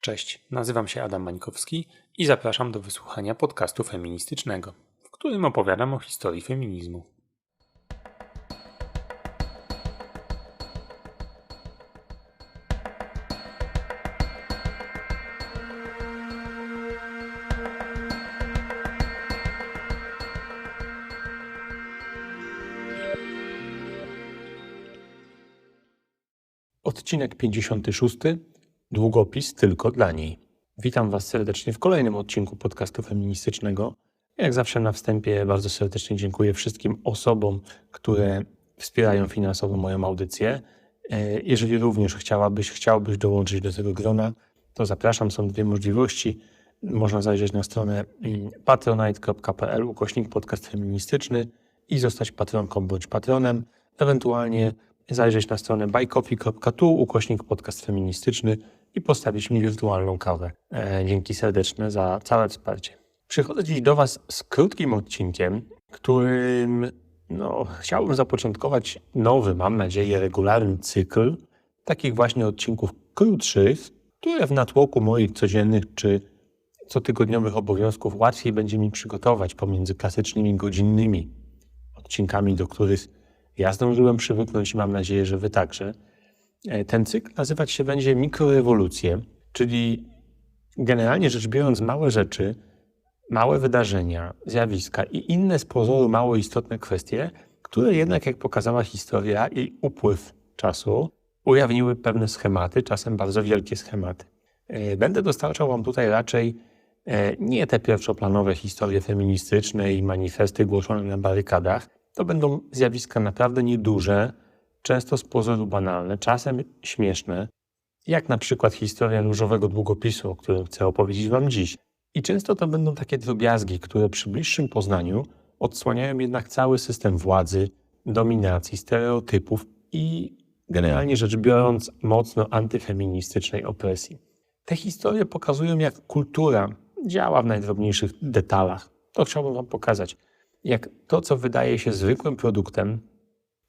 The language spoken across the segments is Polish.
Cześć, nazywam się Adam Mańkowski i zapraszam do wysłuchania podcastu feministycznego, w którym opowiadam o historii feminizmu. Odcinek 56. Długopis tylko dla niej. Witam Was serdecznie w kolejnym odcinku podcastu feministycznego. Jak zawsze na wstępie bardzo serdecznie dziękuję wszystkim osobom, które wspierają finansowo moją audycję. E, Jeżeli również chciałabyś, chciałbyś dołączyć do tego grona, to zapraszam. Są dwie możliwości. Można zajrzeć na stronę mm, patronite.pl ukośnik podcast feministyczny i zostać patronką bądź patronem. Ewentualnie zajrzeć na stronę buycoffee.tu ukośnik podcast feministyczny i postawić mi wirtualną kawę. E, dzięki serdeczne za całe wsparcie. Przychodzę dziś do Was z krótkim odcinkiem, którym no, chciałbym zapoczątkować nowy, mam nadzieję, regularny cykl takich właśnie odcinków krótszych, które w natłoku moich codziennych czy cotygodniowych obowiązków łatwiej będzie mi przygotować pomiędzy klasycznymi godzinnymi odcinkami, do których ja zdążyłem przywyknąć i mam nadzieję, że Wy także. E, Ten cykl nazywać się będzie Mikrorewolucje, czyli generalnie rzecz biorąc małe rzeczy, małe wydarzenia, zjawiska i inne z pozoru mało istotne kwestie, które jednak, jak pokazała historia i upływ czasu, ujawniły pewne schematy, czasem bardzo wielkie schematy. E, Będę dostarczał Wam tutaj raczej e, nie te pierwszoplanowe historie feministyczne i manifesty głoszone na barykadach. To będą zjawiska naprawdę nieduże, często z pozoru banalne, czasem śmieszne, jak na przykład historia różowego długopisu, o którym chcę opowiedzieć Wam dziś. I często to będą takie drobiazgi, które przy bliższym poznaniu odsłaniają jednak cały system władzy, dominacji, stereotypów i generalnie rzecz biorąc mocno antyfeministycznej opresji. Te historie pokazują, jak kultura działa w najdrobniejszych detalach. To chciałbym Wam pokazać. Jak to, co wydaje się zwykłym produktem,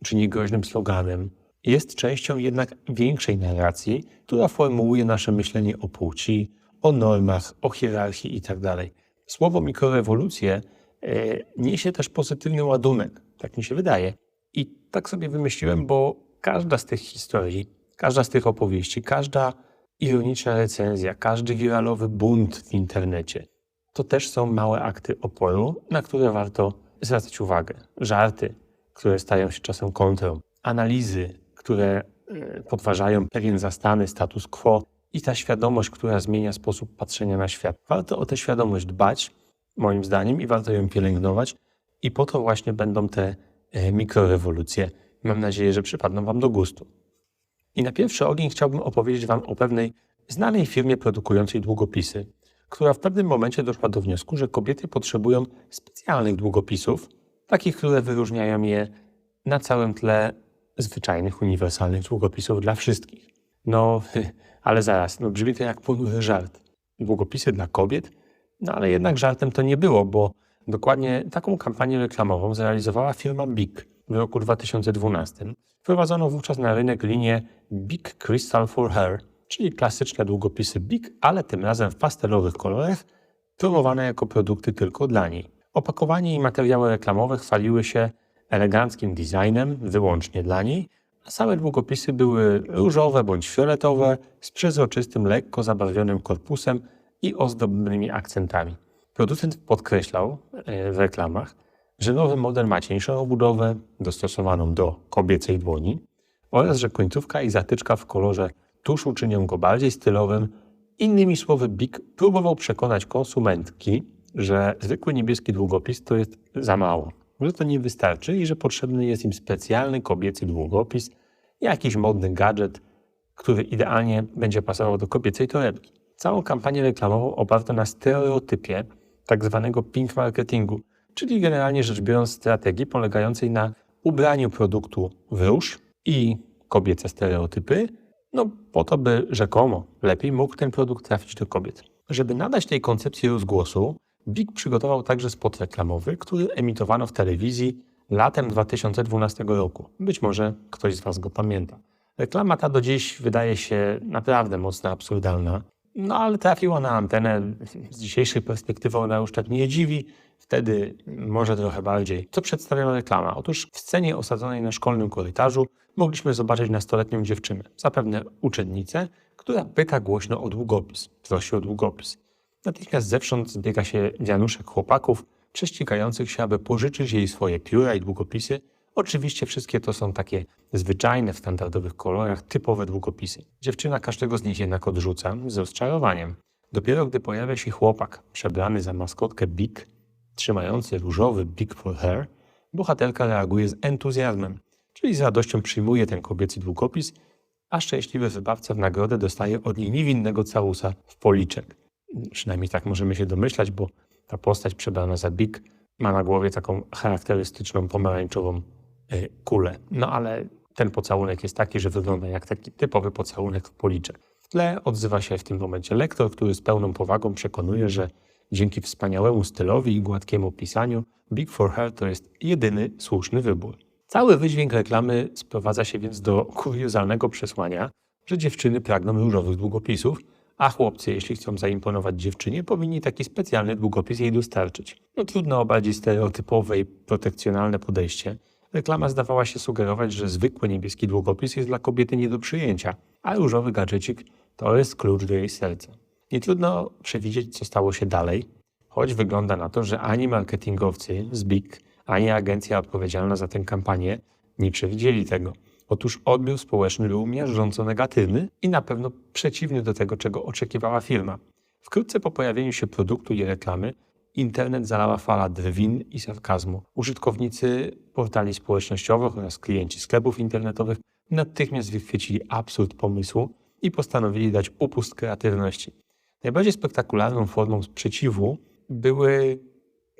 czy niegroźnym sloganem, jest częścią jednak większej narracji, która formułuje nasze myślenie o płci, o normach, o hierarchii itd. Słowo mikrorewolucje e, niesie też pozytywny ładunek, tak mi się wydaje. I tak sobie wymyśliłem, bo każda z tych historii, każda z tych opowieści, każda ironiczna recenzja, każdy wiralowy bunt w internecie, to też są małe akty oporu, na które warto zwracać uwagę. Żarty, które stają się czasem kontrą, analizy, które e, podważają pewien zastany status quo i ta świadomość, która zmienia sposób patrzenia na świat. Warto o tę świadomość dbać, moim zdaniem, i warto ją pielęgnować, i po to właśnie będą te e, mikrorewolucje. Mam nadzieję, że przypadną Wam do gustu. I na pierwszy ogień chciałbym opowiedzieć Wam o pewnej znanej firmie produkującej długopisy, która w pewnym momencie doszła do wniosku, że kobiety potrzebują specjalnych długopisów, takich, które wyróżniają je na całym tle zwyczajnych, uniwersalnych długopisów dla wszystkich. No, ale zaraz, no brzmi to jak ponury żart. Długopisy dla kobiet? No ale jednak żartem to nie było, bo dokładnie taką kampanię reklamową zrealizowała firma Big w roku 2012. Wprowadzono wówczas na rynek linię Big Crystal for Her, czyli klasyczne długopisy Big, ale tym razem w pastelowych kolorach, promowane jako produkty tylko dla niej. Opakowanie i materiały reklamowe chwaliły się eleganckim designem, wyłącznie dla niej, a same długopisy były różowe bądź fioletowe, z przezroczystym, lekko zabarwionym korpusem i ozdobnymi akcentami. Producent podkreślał e, w reklamach, że nowy model ma cieńszą obudowę dostosowaną do kobiecej dłoni oraz że końcówka i zatyczka w kolorze tuszu czynią go bardziej stylowym. Innymi słowy, Big próbował przekonać konsumentki, że zwykły niebieski długopis to jest za mało, że to nie wystarczy i że potrzebny jest im specjalny kobiecy długopis, jakiś modny gadżet, który idealnie będzie pasował do kobiecej torebki. Całą kampanię reklamową oparto na stereotypie tak zwanego pink marketingu, czyli generalnie rzecz biorąc strategii polegającej na ubraniu produktu w róż i kobiece stereotypy, no po to, by rzekomo lepiej mógł ten produkt trafić do kobiet. Żeby nadać tej koncepcji rozgłosu, Big przygotował także spot reklamowy, który emitowano w telewizji latem 2012 roku. Być może ktoś z Was go pamięta. Reklama ta do dziś wydaje się naprawdę mocno absurdalna. no ale trafiła na antenę. Z dzisiejszej perspektywy ona już tak nie dziwi. Wtedy może trochę bardziej. Co przedstawiała reklama? Otóż w scenie osadzonej na szkolnym korytarzu mogliśmy zobaczyć nastoletnią dziewczynę, zapewne uczennicę, która pyta głośno o długopis, prosi o długopis. Natychmiast zewsząd zbiega się wianuszek chłopaków, prześcigających się, aby pożyczyć jej swoje pióra i długopisy. Oczywiście wszystkie to są takie zwyczajne, w standardowych kolorach, typowe długopisy. Dziewczyna każdego z nich jednak odrzuca z rozczarowaniem. Dopiero gdy pojawia się chłopak przebrany za maskotkę Big, trzymający różowy Big for Her, bohaterka reaguje z entuzjazmem, czyli z radością przyjmuje ten kobiecy długopis, a szczęśliwy wybawca w nagrodę dostaje od niej niewinnego całusa w policzek. Przynajmniej tak możemy się domyślać, bo ta postać przebrana za Big ma na głowie taką charakterystyczną pomarańczową y, kulę. No ale ten pocałunek jest taki, że wygląda jak taki typowy pocałunek w policzek. W tle odzywa się w tym momencie lektor, który z pełną powagą przekonuje, że dzięki wspaniałemu stylowi i gładkiemu pisaniu Big for Her to jest jedyny słuszny wybór. Cały wydźwięk reklamy sprowadza się więc do kuriozalnego przesłania, że dziewczyny pragną różowych długopisów, a chłopcy, jeśli chcą zaimponować dziewczynie, powinni taki specjalny długopis jej dostarczyć. No trudno o bardziej stereotypowe i protekcjonalne podejście. Reklama zdawała się sugerować, że zwykły niebieski długopis jest dla kobiety nie do przyjęcia, a różowy gadżecik to jest klucz do jej serca. Nie trudno przewidzieć, co stało się dalej, choć wygląda na to, że ani marketingowcy z BIG, ani agencja odpowiedzialna za tę kampanię nie przewidzieli tego. Otóż odbiór społeczny był miażdżąco negatywny i na pewno przeciwny do tego, czego oczekiwała firma. Wkrótce po pojawieniu się produktu i reklamy, internet zalała fala drwin i sarkazmu. Użytkownicy portali społecznościowych oraz klienci sklepów internetowych natychmiast wychwycili absurd pomysłu i postanowili dać upust kreatywności. Najbardziej spektakularną formą sprzeciwu były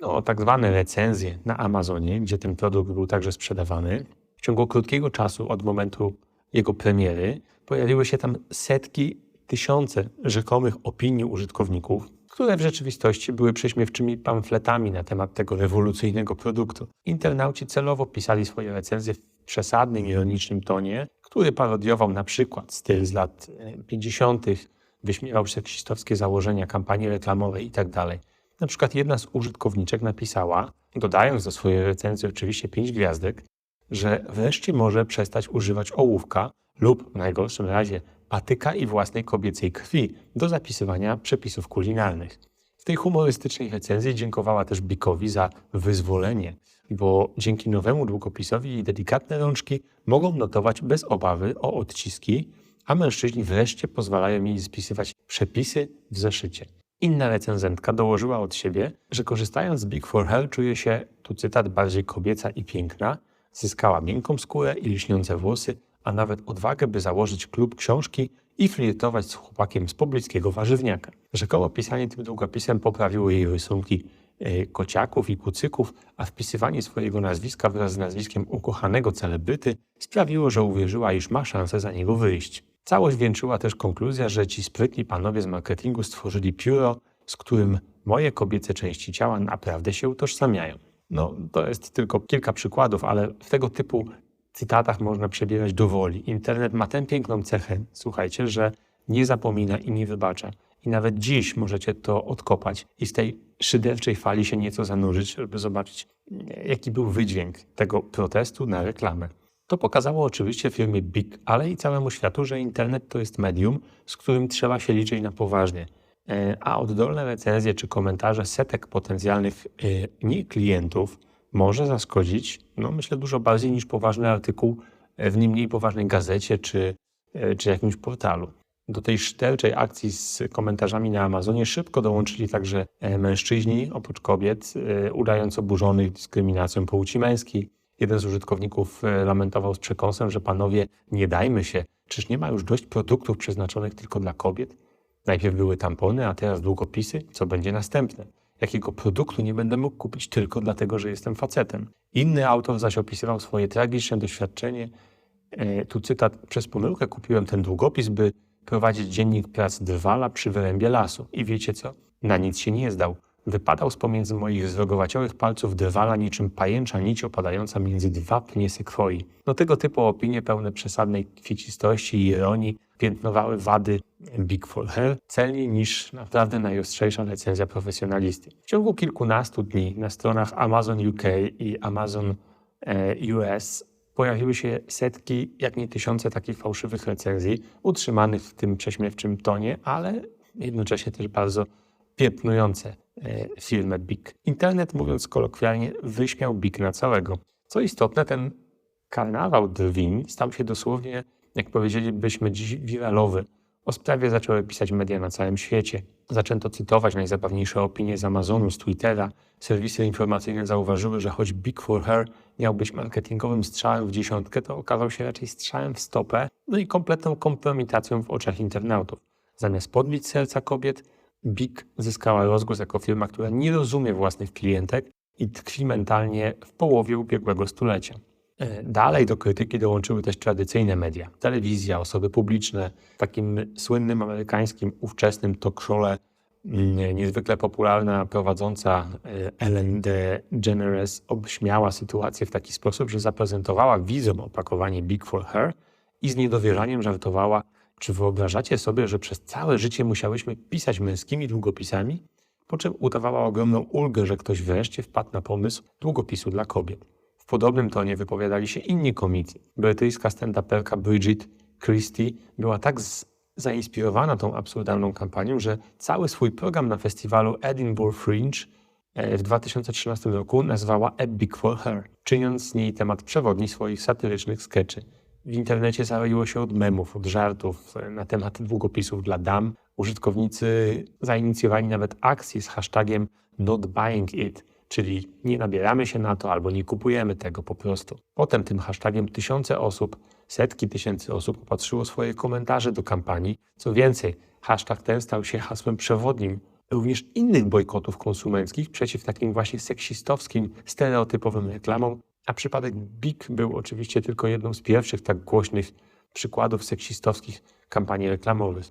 no, tak zwane recenzje na Amazonie, gdzie ten produkt był także sprzedawany. W ciągu krótkiego czasu od momentu jego premiery pojawiły się tam setki, tysiące rzekomych opinii użytkowników, które w rzeczywistości były prześmiewczymi pamfletami na temat tego rewolucyjnego produktu. Internauci celowo pisali swoje recenzje w przesadnym, ironicznym tonie, który parodiował na przykład styl z lat 50., wyśmiewał seksistowskie założenia kampanii reklamowej itd. Tak na przykład jedna z użytkowniczek napisała, dodając do swojej recenzji oczywiście pięć gwiazdek, że wreszcie może przestać używać ołówka lub w najgorszym razie patyka i własnej kobiecej krwi do zapisywania przepisów kulinarnych. W tej humorystycznej recenzji dziękowała też Bikowi za wyzwolenie, bo dzięki nowemu długopisowi jej delikatne rączki mogą notować bez obawy o odciski, a mężczyźni wreszcie pozwalają jej spisywać przepisy w zeszycie. Inna recenzentka dołożyła od siebie, że korzystając z Big for Hell czuje się, tu cytat, bardziej kobieca i piękna, zyskała miękką skórę i lśniące włosy, a nawet odwagę, by założyć klub książki i flirtować z chłopakiem z pobliskiego warzywniaka. Rzekomo pisanie tym długopisem poprawiło jej rysunki e, kociaków i kucyków, a wpisywanie swojego nazwiska wraz z nazwiskiem ukochanego celebryty sprawiło, że uwierzyła, iż ma szansę za niego wyjść. Całość wieńczyła też konkluzja, że ci sprytni panowie z marketingu stworzyli pióro, z którym moje kobiece części ciała naprawdę się utożsamiają. No, to jest tylko kilka przykładów, ale w tego typu cytatach można przebierać do woli. Internet ma tę piękną cechę, słuchajcie, że nie zapomina i nie wybacza. I nawet dziś możecie to odkopać i z tej szyderczej fali się nieco zanurzyć, żeby zobaczyć, jaki był wydźwięk tego protestu na reklamę. To pokazało oczywiście firmie Big, ale i całemu światu, że internet to jest medium, z którym trzeba się liczyć na poważnie. E, a oddolne recenzje czy komentarze setek potencjalnych e, nie klientów może zaszkodzić, no myślę, dużo bardziej niż poważny artykuł w nie mniej poważnej gazecie czy, e, czy jakimś portalu. Do tej szterczej akcji z komentarzami na Amazonie szybko dołączyli także mężczyźni, oprócz kobiet, udając oburzonych dyskryminacją płci męskiej. Jeden z użytkowników lamentował z przekąsem, że panowie, nie dajmy się, czyż nie ma już dość produktów przeznaczonych tylko dla kobiet? Najpierw były tampony, a teraz długopisy. Co będzie następne? Jakiego produktu nie będę mógł kupić tylko dlatego, że jestem facetem? Inny autor zaś opisywał swoje tragiczne doświadczenie. E, tu cytat: Przez pomyłkę kupiłem ten długopis, by prowadzić dziennik prac drwala przy wyrębie lasu. I wiecie co? Na nic się nie zdał. Wypadał z pomiędzy moich zrogowaciowych palców drwala niczym pajęcza nić opadająca między dwa pnie sekwoi. No tego typu opinie pełne przesadnej kwiecistości i ironii piętnowały wady Big for Hair celniej niż naprawdę najostrzejsza recenzja profesjonalisty. W ciągu kilkunastu dni na stronach Amazon UK i Amazon e, US pojawiły się setki, jak nie tysiące takich fałszywych recenzji, utrzymanych w tym prześmiewczym tonie, ale jednocześnie też bardzo piętnujące e, firmę Big. Internet, mówiąc kolokwialnie, wyśmiał Big na całego. Co istotne, ten karnawał drwin stał się dosłownie, jak powiedzielibyśmy dziś, wiralowy. O sprawie zaczęły pisać media na całym świecie. Zaczęto cytować najzabawniejsze opinie z Amazonu, z Twittera. Serwisy informacyjne zauważyły, że choć Big for Her miał być marketingowym strzałem w dziesiątkę, to okazał się raczej strzałem w stopę, no i kompletną kompromitacją w oczach internautów. Zamiast podbić serca kobiet, Big zyskała rozgłos jako firma, która nie rozumie własnych klientek i tkwi mentalnie w połowie ubiegłego stulecia. E, Dalej do krytyki dołączyły też tradycyjne media. Telewizja, osoby publiczne. W takim słynnym amerykańskim ówczesnym talk show'le mm, niezwykle popularna prowadząca e, Ellen DeGeneres obśmiała sytuację w taki sposób, że zaprezentowała widzom opakowanie Big for Her i z niedowierzaniem żartowała, czy wyobrażacie sobie, że przez całe życie musiałyśmy pisać męskimi długopisami? Po czym udawała ogromną ulgę, że ktoś wreszcie wpadł na pomysł długopisu dla kobiet. Podobnym tonie wypowiadali się inni komicy. Brytyjska stand-uperka Bridget Christie była tak zainspirowana tą absurdalną kampanią, że cały swój program na festiwalu Edinburgh Fringe e, w 2013 roku nazwała Big for Her, czyniąc z niej temat przewodni swoich satyrycznych skeczy. W internecie zaroiło się od memów, od żartów e, na temat długopisów dla dam. Użytkownicy zainicjowali nawet akcję z hashtagiem not buying it, czyli nie nabieramy się na to albo nie kupujemy tego po prostu. Potem tym hashtagiem tysiące osób, setki tysięcy osób popatrzyło swoje komentarze do kampanii. Co więcej, hashtag ten stał się hasłem przewodnim również innych bojkotów konsumenckich przeciw takim właśnie seksistowskim, stereotypowym reklamom, a przypadek Big był oczywiście tylko jedną z pierwszych tak głośnych przykładów seksistowskich kampanii reklamowych.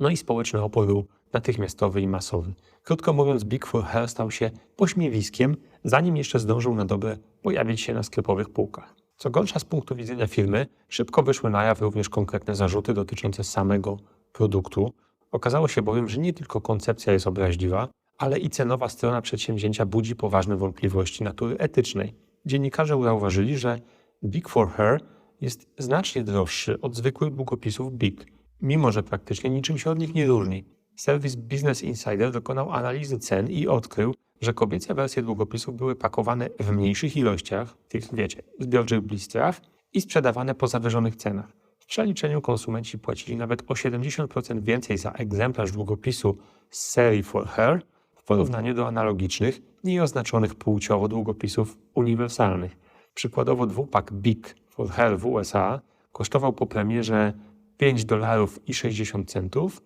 No i społeczny opór był natychmiastowy i masowy. Krótko mówiąc, Big for Her stał się pośmiewiskiem, zanim jeszcze zdążył na dobre pojawić się na sklepowych półkach. Co gorsza z punktu widzenia firmy, szybko wyszły na jaw również konkretne zarzuty dotyczące samego produktu. Okazało się bowiem, że nie tylko koncepcja jest obraźliwa, ale i cenowa strona przedsięwzięcia budzi poważne wątpliwości natury etycznej. Dziennikarze zauważyli, że Big for Her jest znacznie droższy od zwykłych długopisów Big, mimo że praktycznie niczym się od nich nie różni. Serwis Business Insider dokonał analizy cen i odkrył, że kobiece wersje długopisów były pakowane w mniejszych ilościach, tych wiecie, zbiorczych blistrach i sprzedawane po zawyżonych cenach. W przeliczeniu konsumenci płacili nawet o 70% więcej za egzemplarz długopisu z serii For Her w porównaniu do analogicznych, nieoznaczonych płciowo długopisów uniwersalnych. Przykładowo dwupak Big For Her w USA kosztował po premierze 5 dolarów i 60 centów,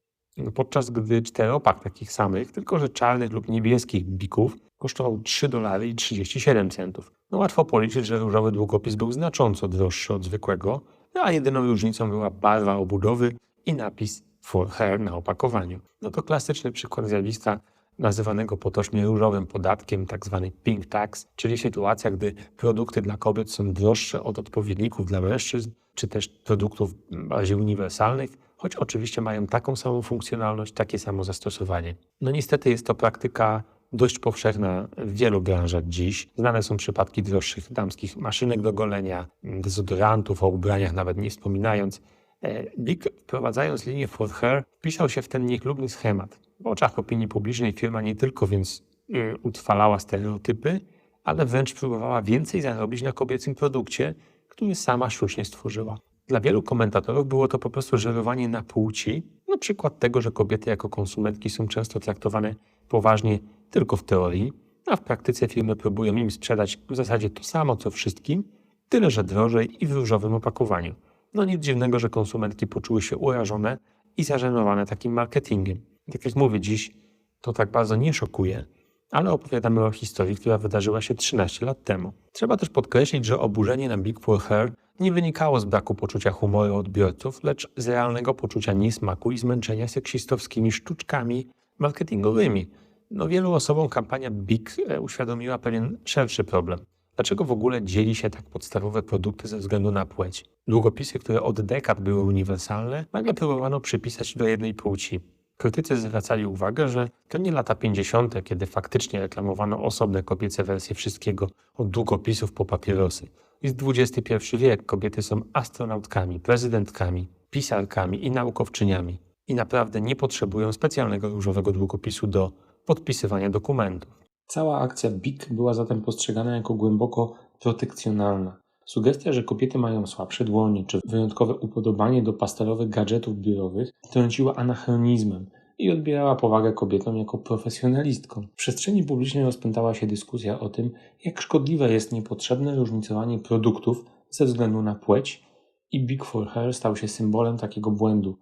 podczas gdy czteropak takich samych, tylko że czarnych lub niebieskich bików kosztował 3 dolary i 37 centów. No łatwo policzyć, że różowy długopis był znacząco droższy od zwykłego, no a jedyną różnicą była barwa obudowy i napis for her na opakowaniu. No to klasyczny przykład zjawiska nazywanego potocznie różowym podatkiem, tak zwany pink tax, czyli sytuacja, gdy produkty dla kobiet są droższe od odpowiedników dla mężczyzn, czy też produktów bardziej uniwersalnych, choć oczywiście mają taką samą funkcjonalność, takie samo zastosowanie. No niestety jest to praktyka dość powszechna w wielu branżach dziś. Znane są przypadki droższych damskich maszynek do golenia, dezodorantów, o ubraniach nawet nie wspominając. E, Big, wprowadzając linię For wpisał się w ten niechlubny schemat. W oczach opinii publicznej firma nie tylko więc y, utrwalała stereotypy, ale wręcz próbowała więcej zarobić na kobiecym produkcie, który sama sztucznie stworzyła. Dla wielu komentatorów było to po prostu żerowanie na płci, na przykład tego, że kobiety jako konsumentki są często traktowane poważnie tylko w teorii, a w praktyce firmy próbują im sprzedać w zasadzie to samo co wszystkim, tyle że drożej i w różowym opakowaniu. No nic dziwnego, że konsumentki poczuły się urażone i zażenowane takim marketingiem. Jak jak mówię dziś, to tak bardzo nie szokuje, ale opowiadamy o historii, która wydarzyła się 13 lat temu. Trzeba też podkreślić, że oburzenie na Big for Her nie wynikało z braku poczucia humoru odbiorców, lecz z realnego poczucia niesmaku i zmęczenia seksistowskimi sztuczkami marketingowymi. No wielu osobom kampania Big e, uświadomiła pewien szerszy problem. Dlaczego w ogóle dzieli się tak podstawowe produkty ze względu na płeć? Długopisy, które od dekad były uniwersalne, nagle próbowano przypisać do jednej płci. Krytycy zwracali uwagę, że to nie lata 50., kiedy faktycznie reklamowano osobne kobiece wersje wszystkiego, od długopisów po papierosy. Jest XXI wiek, kobiety są astronautkami, prezydentkami, pisarkami i naukowczyniami. I naprawdę nie potrzebują specjalnego różowego długopisu do podpisywania dokumentów. Cała akcja BIK była zatem postrzegana jako głęboko protekcjonalna. Sugestia, że kobiety mają słabsze dłonie czy wyjątkowe upodobanie do pastelowych gadżetów biurowych trąciła anachronizmem i odbierała powagę kobietom jako profesjonalistkom. W przestrzeni publicznej rozpętała się dyskusja o tym, jak szkodliwe jest niepotrzebne różnicowanie produktów ze względu na płeć i Big for Her stał się symbolem takiego błędu.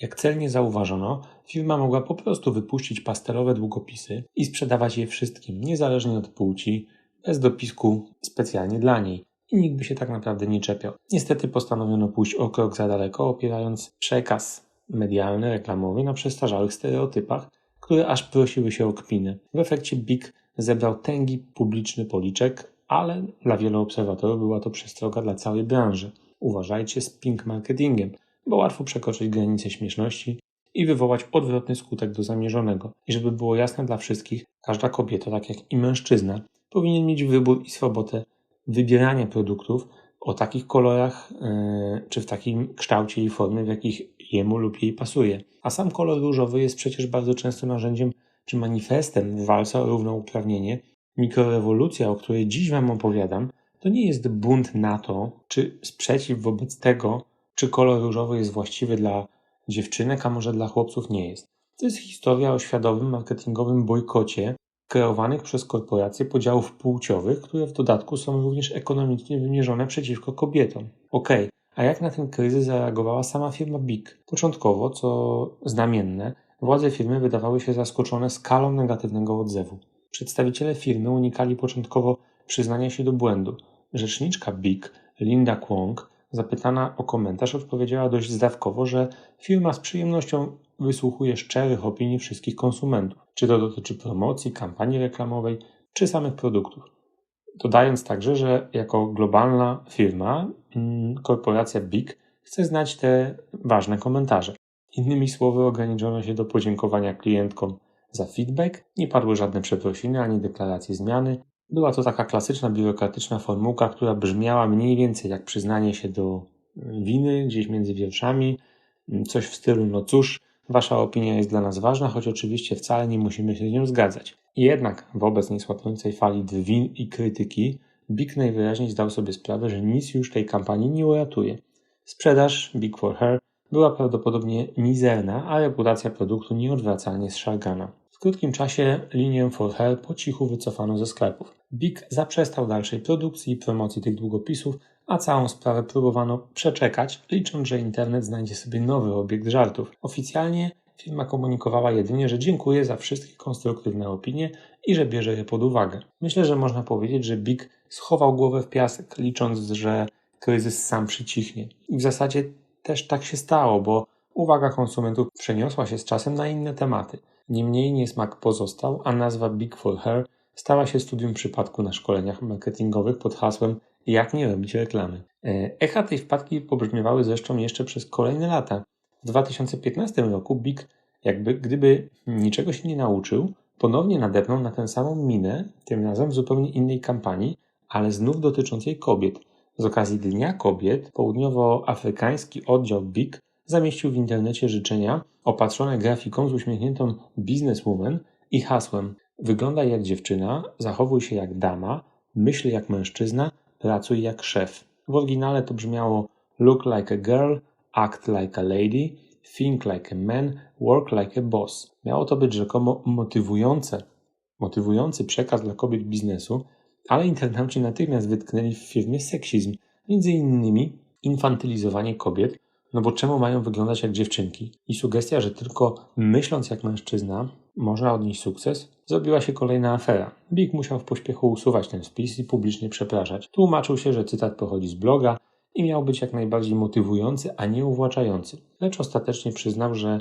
Jak celnie zauważono, firma mogła po prostu wypuścić pastelowe długopisy i sprzedawać je wszystkim, niezależnie od płci, bez dopisku specjalnie dla niej. I nikt by się tak naprawdę nie czepiał. Niestety postanowiono pójść o krok za daleko, opierając przekaz medialny, reklamowy na przestarzałych stereotypach, które aż prosiły się o kpinę. W efekcie Big zebrał tęgi publiczny policzek, ale dla wielu obserwatorów była to przestroga dla całej branży. Uważajcie z pink marketingiem bo łatwo przekroczyć granicę śmieszności i wywołać odwrotny skutek do zamierzonego. I żeby było jasne dla wszystkich, każda kobieta, tak jak i mężczyzna, powinien mieć wybór i swobodę wybierania produktów o takich kolorach yy, czy w takim kształcie i formie, w jakich jemu lub jej pasuje. A sam kolor różowy jest przecież bardzo często narzędziem czy manifestem walca o równouprawnienie. Mikrorewolucja, o której dziś Wam opowiadam, to nie jest bunt NATO czy sprzeciw wobec tego, czy kolor różowy jest właściwy dla dziewczynek, a może dla chłopców nie jest. To jest historia o świadomym marketingowym bojkocie kreowanych przez korporacje podziałów płciowych, które w dodatku są również ekonomicznie wymierzone przeciwko kobietom. Okej, okay. a jak na ten kryzys zareagowała sama firma BIG? Początkowo, co znamienne, władze firmy wydawały się zaskoczone skalą negatywnego odzewu. Przedstawiciele firmy unikali początkowo przyznania się do błędu. Rzeczniczka BIG, Linda Kwong, Zapytana o komentarz odpowiedziała dość zdawkowo, że firma z przyjemnością wysłuchuje szczerych opinii wszystkich konsumentów, czy to dotyczy promocji, kampanii reklamowej, czy samych produktów. Dodając także, że jako globalna firma, mm, korporacja Big chce znać te ważne komentarze. Innymi słowy, ograniczono się do podziękowania klientkom za feedback, nie padły żadne przeprosiny ani deklaracje zmiany, była to taka klasyczna biurokratyczna formułka, która brzmiała mniej więcej jak przyznanie się do winy gdzieś między wierszami, coś w stylu no cóż, wasza opinia jest dla nas ważna, choć oczywiście wcale nie musimy się z nią zgadzać. Jednak wobec niesłapiącej fali win i krytyki Big najwyraźniej zdał sobie sprawę, że nic już tej kampanii nie uratuje. Sprzedaż Big for Her była prawdopodobnie mizerna, a reputacja produktu nieodwracalnie zszargana krótkim czasie linię For Her po cichu wycofano ze sklepów. Big zaprzestał dalszej produkcji i promocji tych długopisów, a całą sprawę próbowano przeczekać, licząc, że internet znajdzie sobie nowy obiekt żartów. Oficjalnie firma komunikowała jedynie, że dziękuję za wszystkie konstruktywne opinie i że bierze je pod uwagę. Myślę, że można powiedzieć, że Big schował głowę w piasek, licząc, że kryzys sam przycichnie. I w zasadzie też tak się stało, bo uwaga konsumentów przeniosła się z czasem na inne tematy. Niemniej niesmak pozostał, a nazwa Big for Her stała się studium przypadku na szkoleniach marketingowych pod hasłem Jak nie robić reklamy. E, echa tej wpadki pobrzmiewały zresztą jeszcze przez kolejne lata. W 2015 roku Big, jakby gdyby niczego się nie nauczył, ponownie nadepnął na tę samą minę, tym razem w zupełnie innej kampanii, ale znów dotyczącej kobiet. Z okazji Dnia Kobiet południowoafrykański oddział Big zamieścił w internecie życzenia opatrzone grafiką z uśmiechniętą bizneswoman i hasłem Wyglądaj jak dziewczyna, zachowuj się jak dama, myśl jak mężczyzna, pracuj jak szef. W oryginale to brzmiało Look like a girl, act like a lady, think like a man, work like a boss. Miało to być rzekomo motywujące, motywujący przekaz dla kobiet biznesu, ale internauci natychmiast wytknęli w firmie seksizm, między innymi infantylizowanie kobiet no bo czemu mają wyglądać jak dziewczynki? I sugestia, że tylko myśląc jak mężczyzna można odnieść sukces, zrobiła się kolejna afera. Big musiał w pośpiechu usuwać ten wpis i publicznie przepraszać. Tłumaczył się, że cytat pochodzi z bloga i miał być jak najbardziej motywujący, a nie uwłaczający. Lecz ostatecznie przyznał, że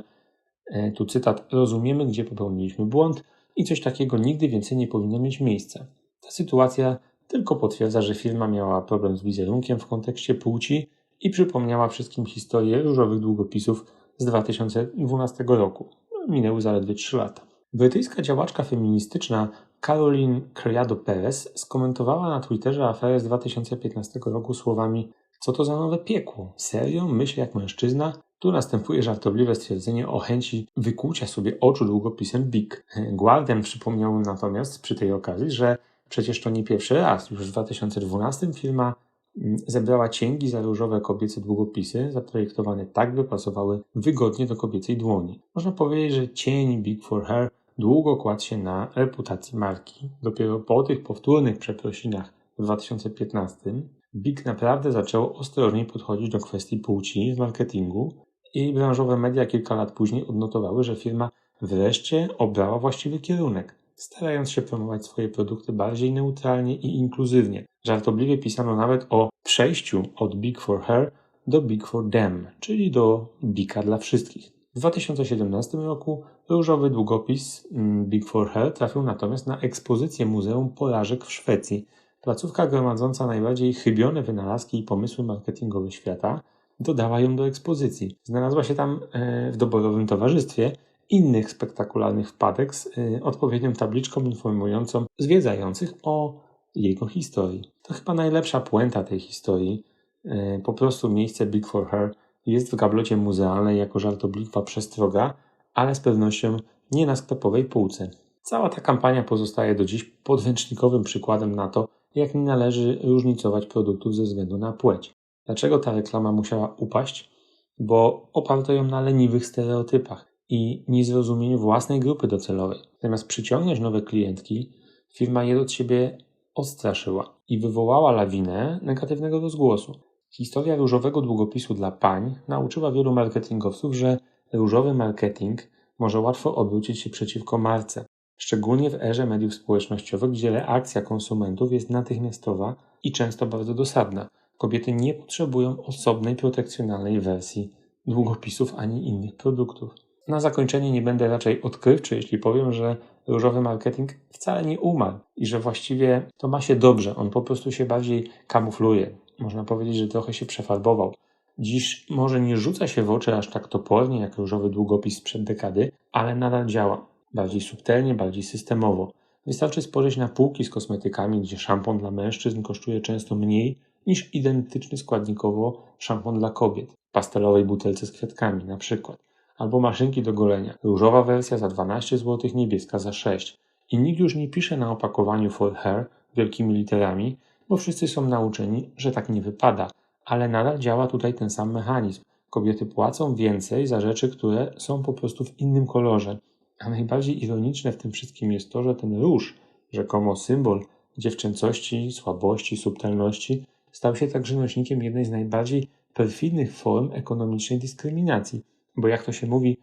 e, tu cytat rozumiemy, gdzie popełniliśmy błąd i coś takiego nigdy więcej nie powinno mieć miejsca. Ta sytuacja tylko potwierdza, że firma miała problem z wizerunkiem w kontekście płci i przypomniała wszystkim historię różowych długopisów z 2012 roku. Minęły zaledwie 3 lata. Brytyjska działaczka feministyczna Caroline Criado Perez skomentowała na Twitterze aferę z 2015 roku słowami co to za nowe piekło? Serio? Myślę jak mężczyzna? Tu następuje żartobliwe stwierdzenie o chęci wykłucia sobie oczu długopisem BIC. Guardian przypomniał natomiast przy tej okazji, że przecież to nie pierwszy raz. Już w 2012 firma mm, zebrała cięgi za różowe kobiece długopisy, zaprojektowane tak, by pasowały wygodnie do kobiecej dłoni. Można powiedzieć, że cień Big for Her długo kładł się na reputacji marki. Dopiero po tych powtórnych przeprosinach w 2015 Big naprawdę zaczęło ostrożniej podchodzić do kwestii płci w marketingu i branżowe media kilka lat później odnotowały, że firma wreszcie obrała właściwy kierunek, starając się promować swoje produkty bardziej neutralnie i inkluzywnie. Żartobliwie pisano nawet o przejściu od Big for Her do Big for Them, czyli do Bika dla wszystkich. W 2017 roku różowy długopis mm, Big for Her trafił natomiast na ekspozycję Muzeum Porażek w Szwecji. Placówka gromadząca najbardziej chybione wynalazki i pomysły marketingowe świata dodała ją do ekspozycji. Znalazła się tam e, w doborowym towarzystwie innych spektakularnych wpadek z e, odpowiednią tabliczką informującą zwiedzających o jego historii. To chyba najlepsza puenta tej historii. E, po prostu miejsce Big for Her jest w gablocie muzealnej jako żartobliwa przestroga, ale z pewnością nie na sklepowej półce. Cała ta kampania pozostaje do dziś podręcznikowym przykładem na to, jak nie należy różnicować produktów ze względu na płeć. Dlaczego ta reklama musiała upaść? Bo oparto ją na leniwych stereotypach i niezrozumieniu własnej grupy docelowej. Zamiast przyciągnąć nowe klientki, firma je od siebie odstraszyła i wywołała lawinę negatywnego rozgłosu. Historia różowego długopisu dla pań nauczyła wielu marketingowców, że różowy marketing może łatwo obrócić się przeciwko marce, szczególnie w erze mediów społecznościowych, gdzie reakcja konsumentów jest natychmiastowa i często bardzo dosadna. Kobiety nie potrzebują osobnej protekcjonalnej wersji długopisów ani innych produktów. Na zakończenie nie będę raczej odkrywczy, jeśli powiem, że różowy marketing wcale nie umarł i że właściwie to ma się dobrze. On po prostu się bardziej kamufluje. Można powiedzieć, że trochę się przefarbował. Dziś może nie rzuca się w oczy aż tak topornie jak różowy długopis sprzed dekady, ale nadal działa. Bardziej subtelnie, bardziej systemowo. Wystarczy spojrzeć na półki z kosmetykami, gdzie szampon dla mężczyzn kosztuje często mniej niż identyczny składnikowo szampon dla kobiet. Pastelowej butelce z kwiatkami na przykład. Albo maszynki do golenia. Różowa wersja za 12 zł, niebieska za 6. I nikt już nie pisze na opakowaniu for hair wielkimi literami, bo wszyscy są nauczeni, że tak nie wypada. Ale nadal działa tutaj ten sam mechanizm. Kobiety płacą więcej za rzeczy, które są po prostu w innym kolorze. A najbardziej ironiczne w tym wszystkim jest to, że ten róż, rzekomo symbol dziewczęcości, słabości, subtelności, stał się także nośnikiem jednej z najbardziej perfidnych form ekonomicznej dyskryminacji. Bo jak to się mówi,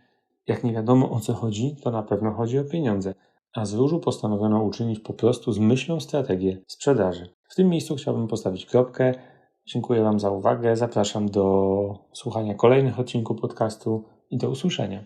jak nie wiadomo o co chodzi, to na pewno chodzi o pieniądze. A z różu postanowiono uczynić po prostu z myślą strategię sprzedaży. W tym miejscu chciałbym postawić kropkę. Dziękuję Wam za uwagę. Zapraszam do słuchania kolejnych odcinków podcastu i do usłyszenia.